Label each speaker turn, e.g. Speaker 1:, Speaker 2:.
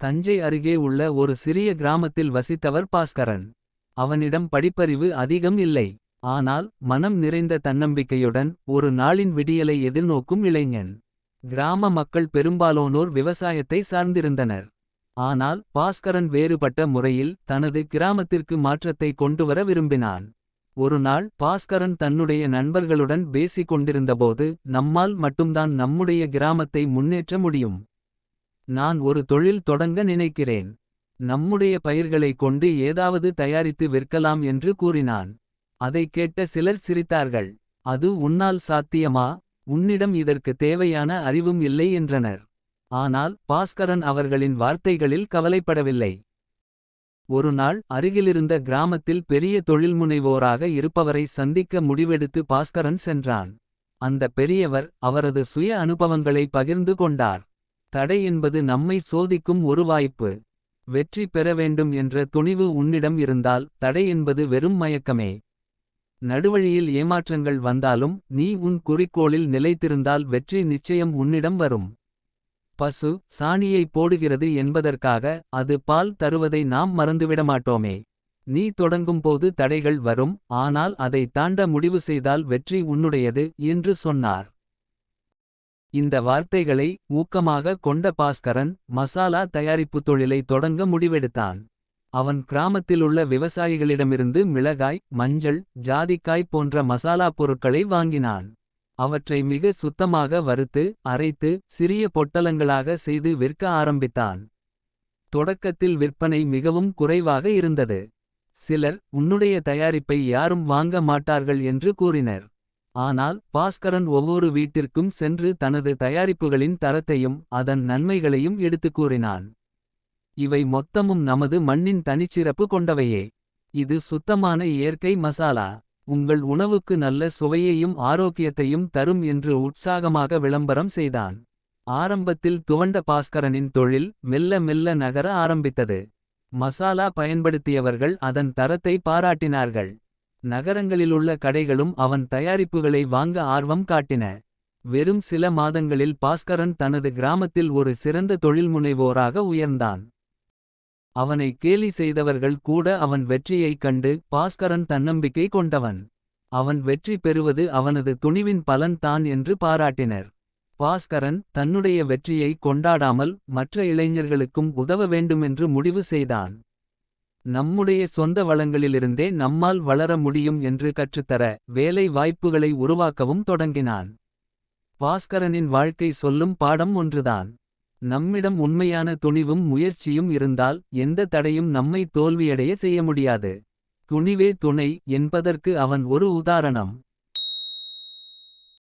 Speaker 1: தஞ்சை அருகே உள்ள ஒரு சிறிய கிராமத்தில் வசித்தவர் பாஸ்கரன். அவனிடம் படிப்பறிவு அதிகம் இல்லை. ஆனால் மனம் நிறைந்த தன்னம்பிக்கையுடன் ஒரு நாளின் விடியலை எதிர்நோக்கும் இளைஞன். கிராம மக்கள் பெரும்பாலோனோர் விவசாயத்தை சார்ந்திருந்தனர். ஆனால் பாஸ்கரன் வேறுபட்ட முறையில் தனது கிராமத்திற்கு மாற்றத்தை கொண்டுவர விரும்பினான். ஒருநாள் பாஸ்கரன் தன்னுடைய நண்பர்களுடன் பேசிக் கொண்டிருந்தபோது. நம்மால் மட்டும்தான் நம்முடைய கிராமத்தை முன்னேற்ற முடியும். நான் ஒரு தொழில் தொடங்க நினைக்கிறேன். நம்முடைய பயிர்களை கொண்டு ஏதாவது தயாரித்து விற்கலாம் என்று கூறினான். அதைக் கேட்ட சிலர் சிரித்தார்கள். அது உன்னால் சாத்தியமா உன்னிடம் இதற்கு தேவையான அறிவும் இல்லை என்றனர். ஆனால் பாஸ்கரன் அவர்களின் வார்த்தைகளில் கவலைப்படவில்லை. ஒருநாள் அருகிலிருந்த கிராமத்தில் பெரிய தொழில்முனைவோராக இருப்பவரை சந்திக்க முடிவெடுத்து பாஸ்கரன் சென்றான். அந்த பெரியவர் அவரது சுய அனுபவங்களை பகிர்ந்து கொண்டார். தடை என்பது நம்மை சோதிக்கும் ஒரு வாய்ப்பு. வெற்றி பெற வேண்டும் என்ற துணிவு உன்னிடம் இருந்தால் தடை என்பது வெறும் மயக்கமே. நடுவழியில் ஏமாற்றங்கள் வந்தாலும் நீ உன் குறிக்கோளில் நிலைத்திருந்தால் வெற்றி நிச்சயம் உன்னிடம் வரும். பசு சாணியை போடுகிறது என்பதற்காக அது பால் தருவதை நாம் மறந்துவிடமாட்டோமே. நீ தொடங்கும்போது தடைகள் வரும் ஆனால் அதை தாண்ட முடிவு செய்தால் வெற்றி உன்னுடையது என்று சொன்னார். இந்த வார்த்தைகளை ஊக்கமாக கொண்ட பாஸ்கரன் மசாலா தயாரிப்பு தொழிலை தொடங்க முடிவெடுத்தான். அவன் கிராமத்திலுள்ள விவசாயிகளிடமிருந்து மிளகாய் மஞ்சள் ஜாதிக்காய் போன்ற மசாலா பொருட்களை வாங்கினான். அவற்றை மிக சுத்தமாக வறுத்து அரைத்து சிறிய பொட்டலங்களாக செய்து விற்க ஆரம்பித்தான். தொடக்கத்தில் விற்பனை மிகவும் குறைவாக இருந்தது. சிலர் உன்னுடைய தயாரிப்பை யாரும் வாங்க மாட்டார்கள் என்று கூறினர். ஆனால் பாஸ்கரன் ஒவ்வொரு வீட்டிற்கும் சென்று தனது தயாரிப்புகளின் தரத்தையும் அதன் நன்மைகளையும் எடுத்துக் கூறினான். இவை மொத்தமும் நமது மண்ணின் தனிச்சிறப்பு கொண்டவையே. இது சுத்தமான இயற்கை மசாலா. உங்கள் உணவுக்கு நல்ல சுவையையும் ஆரோக்கியத்தையும் தரும் என்று உற்சாகமாக விளம்பரம் செய்தான். ஆரம்பத்தில் துவண்ட பாஸ்கரனின் தொழில் மெல்ல மெல்ல நகர ஆரம்பித்தது. மசாலா பயன்படுத்தியவர்கள் அதன் தரத்தை பாராட்டினார்கள். நகரங்களிலுள்ள கடைகளும் அவன் தயாரிப்புகளை வாங்க ஆர்வம் காட்டின. வெறும் சில மாதங்களில் பாஸ்கரன் தனது கிராமத்தில் ஒரு சிறந்த தொழில்முனைவோராக உயர்ந்தான். அவனை கேலி செய்தவர்கள் கூட அவன் வெற்றியைக் கண்டு பாஸ்கரன் தன்னம்பிக்கை கொண்டவன். அவன் வெற்றி பெறுவது அவனது துணிவின் பலன் தான் என்று பாராட்டினர். பாஸ்கரன் தன்னுடைய வெற்றியை கொண்டாடாமல் மற்ற இளைஞர்களுக்கும் உதவ வேண்டுமென்று முடிவு செய்தான். நம்முடைய சொந்த வளங்களிலிருந்தே நம்மால் வளர முடியும் என்று கற்றுத்தர வேலை வாய்ப்புகளை உருவாக்கவும் தொடங்கினான். பாஸ்கரனின் வாழ்க்கை சொல்லும் பாடம் ஒன்றுதான். நம்மிடம் உண்மையான துணிவும் முயற்சியும் இருந்தால் எந்த தடையும் நம்மை தோல்வியடைய செய்ய முடியாது. துணிவே துணை என்பதற்கு அவன் ஒரு உதாரணம்.